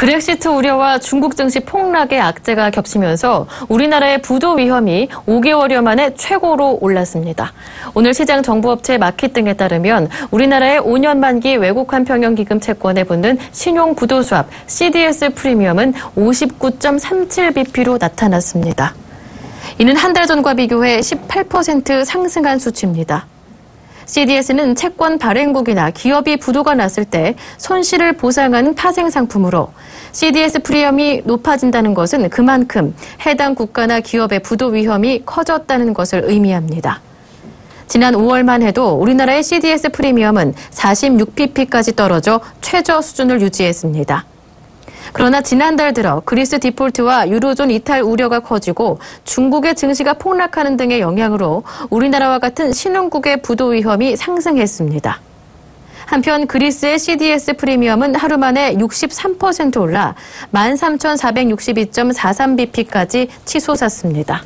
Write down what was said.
그렉시트 우려와 중국 증시 폭락의 악재가 겹치면서 우리나라의 부도 위험이 5개월여 만에 최고로 올랐습니다. 오늘 시장 정부업체 마켓 등에 따르면 우리나라의 5년 만기 외국환 평형기금 채권에 붙는 신용 부도 수합 CDS 프리미엄은 59.37bp로 나타났습니다. 이는 한 달 전과 비교해 18% 상승한 수치입니다. CDS는 채권 발행국이나 기업이 부도가 났을 때 손실을 보상하는 파생 상품으로 CDS 프리미엄이 높아진다는 것은 그만큼 해당 국가나 기업의 부도 위험이 커졌다는 것을 의미합니다. 지난 5월만 해도 우리나라의 CDS 프리미엄은 46pp까지 떨어져 최저 수준을 유지했습니다. 그러나 지난달 들어 그리스 디폴트와 유로존 이탈 우려가 커지고 중국의 증시가 폭락하는 등의 영향으로 우리나라와 같은 신흥국의 부도 위험이 상승했습니다. 한편 그리스의 CDS 프리미엄은 하루 만에 63% 올라 13,462.43bp까지 치솟았습니다.